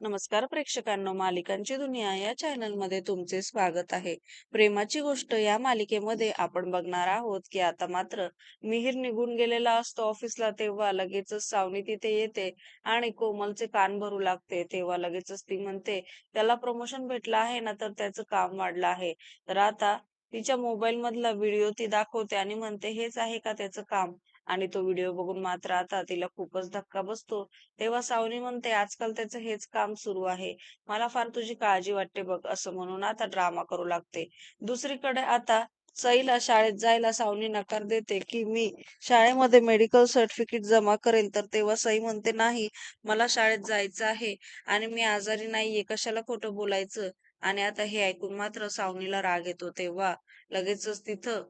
नमस्कार प्रेक्षकांनो मालिकांची दुनिया या चॅनलमध्ये तुमचे स्वागत आहे. प्रेमाची गोष्ट या मालिकेमध्ये आपण बघणार आहोत की आता मात्र मिहीर निघून गेलेला असतो ऑफिसला तेव्हा लगेचच सावनी तिथे येते आणि कोमलचे कान भरू लागते. तेव्हा लगेचच ती म्हणते त्याला प्रमोशन भेटलं आहे ना तर त्याचं काम वाढलं आहे. तर आता तिच्या मोबाईल मधला व्हिडिओ ती दाखवते आणि म्हणते हेच आहे का त्याचं काम? आणि तो व्हिडिओ बघून मात्र आता तिला खूपच धक्का बसतो. तेव्हा सावनी म्हणते आजकाल त्याचं हेच काम सुरू आहे. मला फार तुझी काळजी वाटते बघ असं म्हणून आता ड्रामा करू लागते. दुसरीकडे आता सईला शाळेत जायला सावनी नकार देते की मी शाळेमध्ये मेडिकल सर्टिफिकेट जमा करेल. तर तेव्हा सई म्हणते नाही मला शाळेत जायचं आहे आणि मी आजारी नाहीये. कशाला खोटं बोलायचं? आणि आता हे ऐकून मात्र सावनीला राग येतो तेव्हा लगेचच तिथं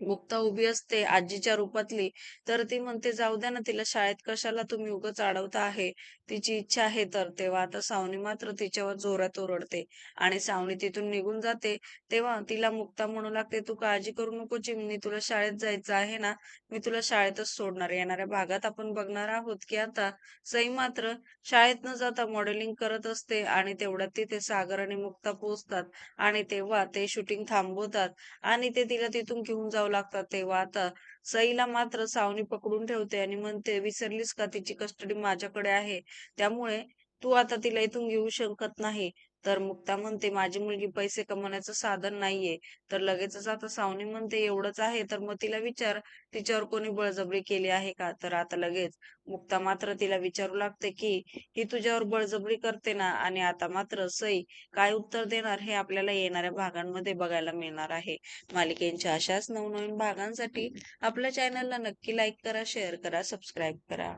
मुक्ता उभी असते आजीच्या रूपातली तर ती म्हणते जाऊ द्या ना तिला शाळेत कशाला तुम्ही उगाच अडवता आहे? तिची इच्छा आहे तर. तेव्हा आता सावनी मात्र तिच्यावर जोरात ओरडते आणि सावनी तिथून निघून जाते. तेव्हा तिला मुक्ता म्हणू लागते तू काळजी करू नको चिमणी तुला शाळेत जायचं आहे ना मी तुला शाळेतच सोडणार येणाऱ्या भागात आपण बघणार आहोत की आता सई मात्र शाळेत न जाता मॉडेलिंग करत असते आणि तेवढ्यात तिथे सागर आणि मुक्ता पोहोचतात आणि तेव्हा ते शूटिंग थांबवतात आणि ते तिला तिथून घेऊन जाऊ लागतात तेव्हा आता सईला मात्र सावनी पकडून ठेवते आणि म्हणते विसरलीस का तिची कस्टडी माझ्याकडे आहे? त्यामुळे तू आता तिला इथून घेऊ शकत नाही. तर मुक्ता म्हणते माझी मुलगी पैसे कमवण्याचं साधन नाहीये. तर लगेचच आता सावनी म्हणते एवढंच आहे. तर मग तिला विचार तिच्यावर कोणी बळजबरी केली आहे का? तर आता लगेच मुक्ता मात्र तिला विचारू लागते की ही तुझ्यावर बळजबरी करते ना आणि आता मात्र सई काय उत्तर देणार हे आपल्याला येणाऱ्या भागांमध्ये बघायला मिळणार आहे. मालिकेच्या अशाच नवनवीन भागांसाठी आपल्या चॅनलला नक्की लाईक करा शेअर करा सबस्क्राईब करा.